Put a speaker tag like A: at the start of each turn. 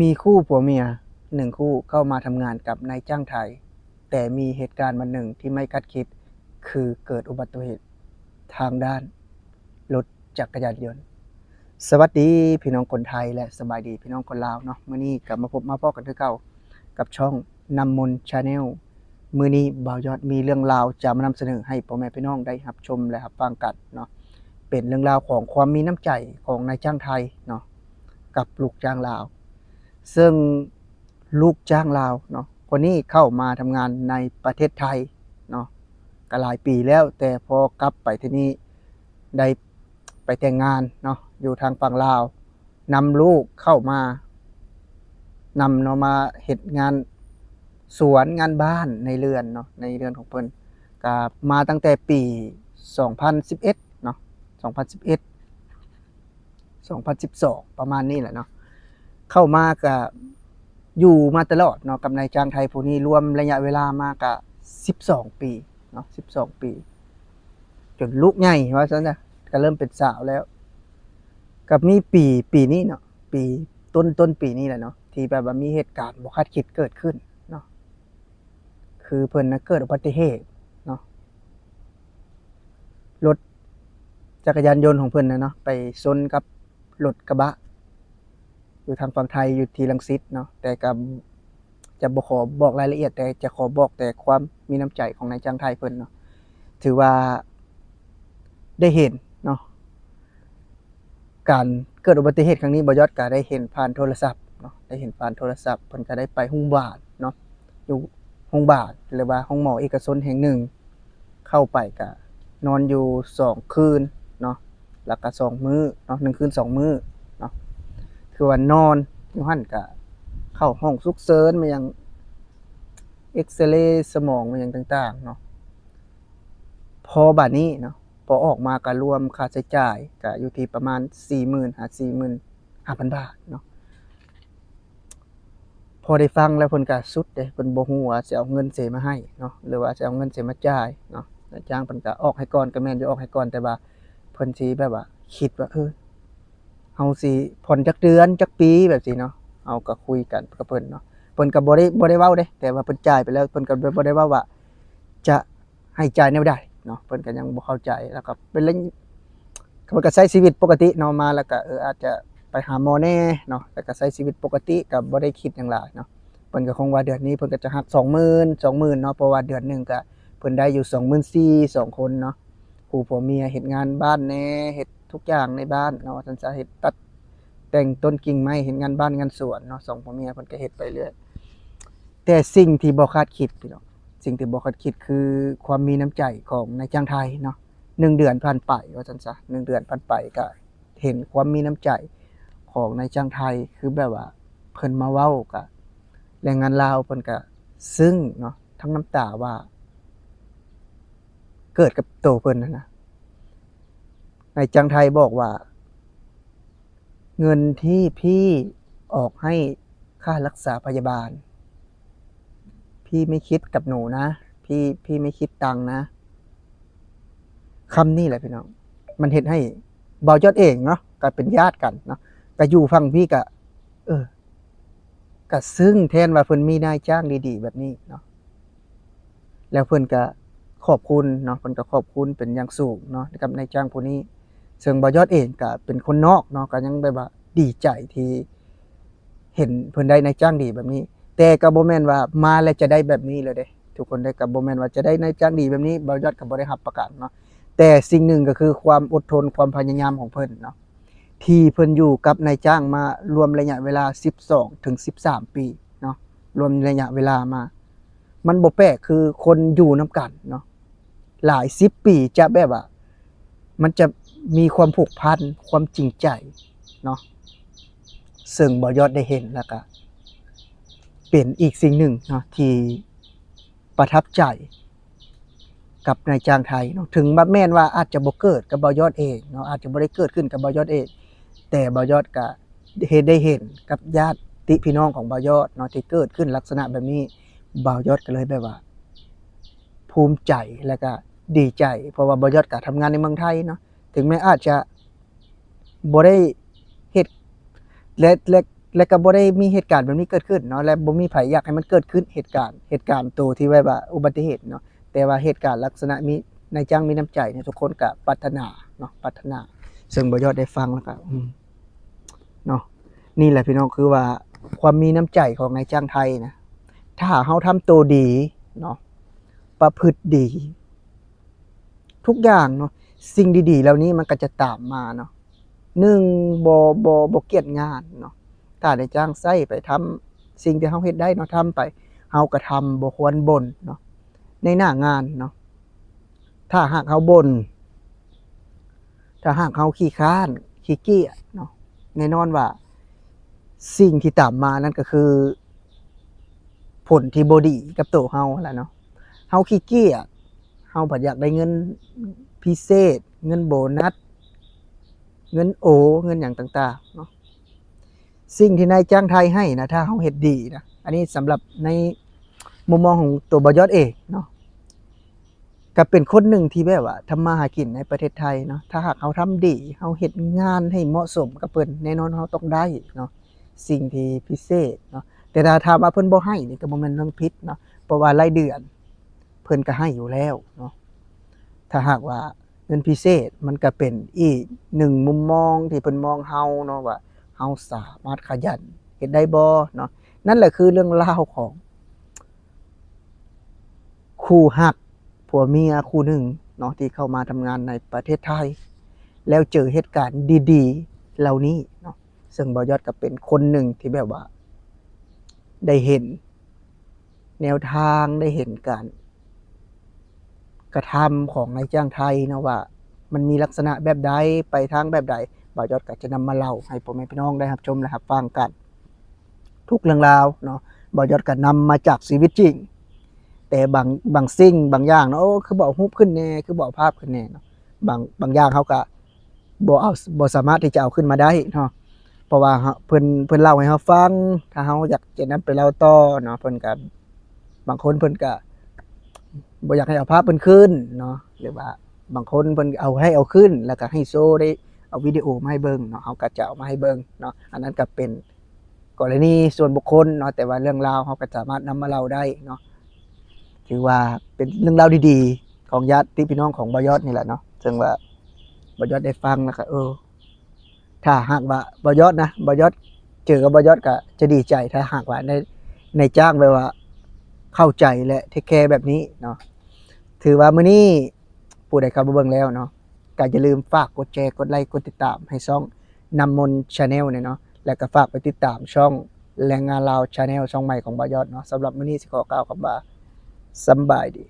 A: มีคู่ผัวเมียหนึ่งคู่เข้ามาทำงานกับนายจ้างไทย แต่มีเหตุการณ์มาหนึ่งที่ไม่คาดคิด คือเกิดอุบัติเหตุทางด้านรถจักรยานยนต์ สวัสดีพี่น้องคนไทยและสบายดีพี่น้องคนลาวเนาะมื้อนี้กลับมาพบมาพอกันคือเก่ากับช่องนำมนชาแนลมื้อนี้บ่าวยอดมีเรื่องราวจะมานำเสนอให้พ่อแม่พี่น้องได้รับชมและรับฟังกันเนาะเป็นเรื่องราวของความมีน้ำใจของนายจ้างไทยเนาะกับลูกจ้างลาว ซึ่งลูกจ้างลาวเนาะคนนี้เข้ามาทำงานในประเทศไทยเนาะก็หลายปีแล้ว แต่พอกลับไปที่นี่ได้ไปแต่งงานเนาะอยู่ทางฝั่งลาวนำลูกเข้ามานำเนาะมาเฮ็ดงานสวนงานบ้านในเรือนเนาะในเรือนของเพิ่นก็มาตั้งแต่ปี 2011เนาะ2011 2012 ประมาณนี้แหละเนาะ เข้ามาก็อยู่มาตลอดเนาะกับนายจ้างไทยผู้นี้รวมระยะเวลามากะ12ปีเนาะ12ปี จนลูกใหญ่ว่าซั่นะก็เริ่มเป็นสาวแล้ว กับมีปีปีนี้เนาะปีต้นต้นปีนี้แหละเนาะที่แบบว่ามีเหตุการณ์บ่คาดคิดเกิดขึ้นเนาะคือเพิ่นนะเกิดอุบัติเหตุเนาะรถจักรยานยนต์ของเพิ่นน่ะเนาะไปชนกับรถกระบะ อยู่ทางฝั่งไทยอยู่ที่ลังสิตเนาะแต่ก็จะบ่ขอบอกรายละเอียด แต่จะขอบอกแต่ความมีน้ำใจของนายจ้างไทยเพิ่นเนาะถือว่าได้เห็นเนาะการเกิดอุบัติเหตุครั้งนี้บยอดก็ได้เห็นผ่านโทรศัพท์เนาะได้เห็นผ่านโทรศัพท์เพิ่นก็ได้ไปโรงพยาบาลเนาะอยู่โรงพยาบาลหรือว่าห้องหมอเอกชนแห่งหนึ่ง เข้าไปก็นอนอยู่สองคืนเนาะแล้วก็สองมื้อเนาะหนึ่งคืนสองมื้อ คือว่านอนอยู่หั่นก็เข้าห้องสุกเซินมายังเอ็กซเรย์สมองมายังต่าง ๆ เนาะพอบัดนี้เนาะพอออกมาก็รวมค่าใช้จ่ายก็อยู่ที่ประมาณ 40,000หา45,000 บาทเนาะพอได้ฟังแล้วเพิ่นก็สุดเด้เพิ่นบ่ฮู้ว่าสิเอาเงินเสมาให้เนาะหรือว่าสิเอาเงินเสมาจ่ายเนาะจ้างเพิ่นก็ออกให้ก่อนก็แม่นอยู่ออกให้ก่อนแต่ว่าเพิ่นสิแบบว่าคิดว่าเออ เฮาสิผ่อนจักเดือนจักปีแบบสิเนาะเฮาก็คุยกันกับเพิ่นเนาะเพิ่นก็บ่ได้บ่ได้เว้าเด้แต่ว่าเพิ่นจ่ายไปแล้วเพิ่นก็บ่ได้เว้าว่า จะให้จ่ายแนวใดเนาะเพิ่นก็ยังบ่เข้าใจแล้วก็เป็นเรื่องเพิ่นก็ใช้ชีวิตปกติเนาะมาแล้วก็เอออาจจะไปหาหมอแน่เนาะแล้วก็ใช้ชีวิตปกติก็บ่ได้คิดหยังหลายเนาะเพิ่นก็คงว่าเดือนนี้เพิ่นก็จะหัก20,000 20,000เนาะเพราะว่าเดือนหนึงก็เพิ่นได้อยู่24,000สองคนเนาะคู่ผัวเมียเฮ็ดงานบ้านแน่เฮ็ด ทุกอย่างในบ้านเนาะว่าซั่นซะเฮ็ดตัดแต่งต้นกิ่งไม้เห็นงานบ้านงานสวนเนาะสองพ่อเมียเพิ่นก็เฮ็ดไปเรื่อยแต่สิ่งที่บ่คาดคิดพี่น้องสิ่งที่บ่คาดคิดคือความมีน้ำใจของนายจ้างไทยเนาะหนึ่งเดือนผ่านไปว่าซั่นซะหนึ่งเดือนผ่านไปก็เห็นความมีน้ำใจของนายจ้างไทยคือแบบว่าเพิ่นมาเว้ากับแรงงานลาวเพิ่นก็ซึ้งเนาะทั้งน้ำตาว่า เกิดกับโตเพิ่นนั่นนะ นายจ้างไทยบอกว่า เงินที่พี่ออกให้ค่ารักษาพยาบาล พี่ไม่คิดกับหนูนะ พี่พี่ไม่คิดตังนะคำนี้แหละพี่น้อง มันเห็นให้เบายอดเองเนาะก็เป็นญาติกันเนาะก็อยู่ฟังพี่ก็เออก็ซึ่งแทนว่าเพิ่นมีนายจ้างดีๆ แบบนี้เนาะแล้วเพิ่นก็ขอบคุณเนาะเพิ่นก็ขอบคุณเป็นอย่างสูงเนาะกับนายจ้างผู้นี้ ซึ่งบอยอดเองก็เป็นคนนอกเนาะก็ยังแบบว่าดีใจที่เห็นเพิ่นได้นายจ้างดีแบบนี้ แต่ก็บ่แม่นว่ามาแล้วจะได้แบบนี้เลยเด้ทุกคนได้ก็บ่แม่นว่าจะได้นายจ้างดีแบบนี้บอยอดก็บ่ได้รับประกันเนาะแต่สิ่งหนึ่งก็คือความอดทนความพยายามของเพิ่นเนาะที่เพิ่นอยู่กับนายจ้างมารวมระยะเวลา 12 ถึง 13 ปีเนาะรวมระยะเวลามา มันบ่แปลกคือคนอยู่นํกันเนาะหลาย10ปีจะแบบว่ามันจะ มีความผูกพันความจริงใจเนาะซึ่งบอยอดได้เห็นแล้วก็เป็นอีกสิ่งหนึ่งเนาะที่ประทับใจกับนายจ้างไทยเนาะถึงแม่นว่าอาจจะบ่เกิดกับบอยอดเองเนาะอาจจะบ่ได้เกิดขึ้นกับบอยอดเอง แต่บอยอดก็เห็นได้เห็นกับญาติพี่น้องของบอยอดเนาะที่เกิดขึ้นลักษณะแบบนี้บอยอดก็เลยแบบว่า ภูมิใจแล้วก็ดีใจ เพราะว่าบอยอดก็ทำงานในเมืองไทยเนาะ ถึงแม้อาจจะบ่ได้เฮ็ดและและและก็บ่ได้มีเหตุการณ์แบบนี้เกิดขึ้นเนาะและบ่มีไผอยากให้มันเกิดขึ้นเหตุการณ์เหตุการณ์ตัวที่ไว้ว่าอุบัติเหตุเนาะแต่ว่าเหตุการณ์ลักษณะมีนายจ้างมีน้ำใจเนี่ยทุกคนก็ปรารถนาเนาะปรารถนา ซึ่งบ่ยอดได้ฟังแล้วก็อืมเนาะนี่แหละพี่น้องคือว่าความมีน้ำใจของนายจ้างไทยนะถ้าเฮาทำตัวดีเนาะประพฤติดี ทุกอย่างเนาะ สิ่งดีๆ เหล่านี้มันก็จะตามมาเนาะหนึ่งบ่บ่บ่เกียจงานเนาะถ้าได้จ้างไส้ไปทำสิ่งที่เฮาเฮ็ดได้เนาะทำไปเฮาก็ทำบ่ควรบ่นเนาะในหน้างานเนาะถ้าหากเฮาบ่นถ้าหากเฮาขี้ค้านขี้เกียจเนาะแน่นอนว่า สิ่งที่ตามมานั่นก็คือ ผลที่บดีกับตัวเฮาแหละเนาะเฮาขี้เกียจเฮาบ่อยากได้เงิน พิเศษ เงินโบนัส เงินโอ เงินอย่างต่างๆเนาะสิ่งที่นายจ้างไทยให้นะถ้าเขาเฮ็ดดีนะอันนี้สำหรับในมุมมองของตัวบยอดเองเนาะก็เป็นคนหนึ่งที่แบบว่าทำมาหากินในประเทศไทยเนาะถ้าหากเขาทำดีเขาเฮ็ดงานให้เหมาะสมกับเพิ่นแน่นอนเขาต้องได้เนาะสิ่งที่พิเศษเนาะแต่ถ้าถามว่าเพิ่นบ่ให้นี่ก็บ่แม่นเรื่องผิดเนาะเพราะว่ารายเดือน เพิ่นก็ให้อยู่แล้วเนาะ ถ้าหากว่าเงินพิเศษมันก็เป็นอีกหนึ่งมุมมองที่เพิ่นมองเฮาเนาะว่าเฮาสามารถขยันเฮ็ดได้บ่เนาะนั่นแหละคือเรื่องราของ คู่หักผัวเมียคู่หนึ่งเนาะที่เข้ามาทำงานในประเทศไทย แล้วเจอเหตุการณ์ดี ๆ เหล่านี้เนาะซึ่งบอยอดก็เป็นคนหนึ่งที่แบบว่า ได้เห็น แนวทางได้เห็นการ กระทำของนายจ้างไทยนะว่า มันมีลักษณะแบบใดไปทางแบบใดบ่าวยอดก็จะนำมาเล่าให้พ่อแม่พี่น้องได้รับชมและรับฟังกัน ทุกเรื่องราวเนาะบ่าวยอดก็นำมาจากชีวิตจริง แต่บางบางสิ่งบางอย่างเนาะคือบ่เอารูปขึ้นแน่คือบ่เอาภาพขึ้นแน่เนาะบางบางอย่างเขาก็บ่เอาบ่สามารถที่จะเอาขึ้นมาได้เนาะเพราะว่าเพิ่นเพิ่นเล่าให้เราฟัง ถ้าเฮาอยากจะนำไปเล่าต่อเนาะเพิ่นก็บางคนเพิ่นก็ บ่อยากให้เอาภาพเพิ่นขึ้นเนาะหรือว่าบางคนเพิ่นเอาให้เอาขึ้น แล้วก็ให้โชว์ได้เอาวิดีโอมาให้เบิ่งเนาะเขาก็จะเอามาให้เบิ่งเนาะอันนั้นก็เป็นกรณีส่วนบุคคลเนาะแต่ว่าเรื่องราวเขาก็สามารถนำมาเล่าได้เนาะถือว่าเป็นเรื่องราวดีๆ ของญาติพี่น้องของบอยอดนี่แหละเนาะซึ่งว่าบอยอดได้ฟังแล้วก็เออ ถ้าหากว่าบอยอดนะบอยอดเจอกับบอยอดก็จะดีใจถ้าหากว่าในในจ้างแบบว่า เข้าใจและเทคแคร์แบบนี้เนาะ ถือว่ามื้อนี้ผู้ใดเข้ามาเบิ่งแล้วเนาะก็อย่าลืมฝากกดแชร์กดไลค์กดติดตามให้ช่องนำมนชาแนลเนี่ยเนาะแล้วก็ฝากไปติดตามช่องแรงงานลาวชาแนลช่องใหม่ของบายอดเนาะสำหรับมื้อนี้สิขอกล่าวคำว่าสำบายดี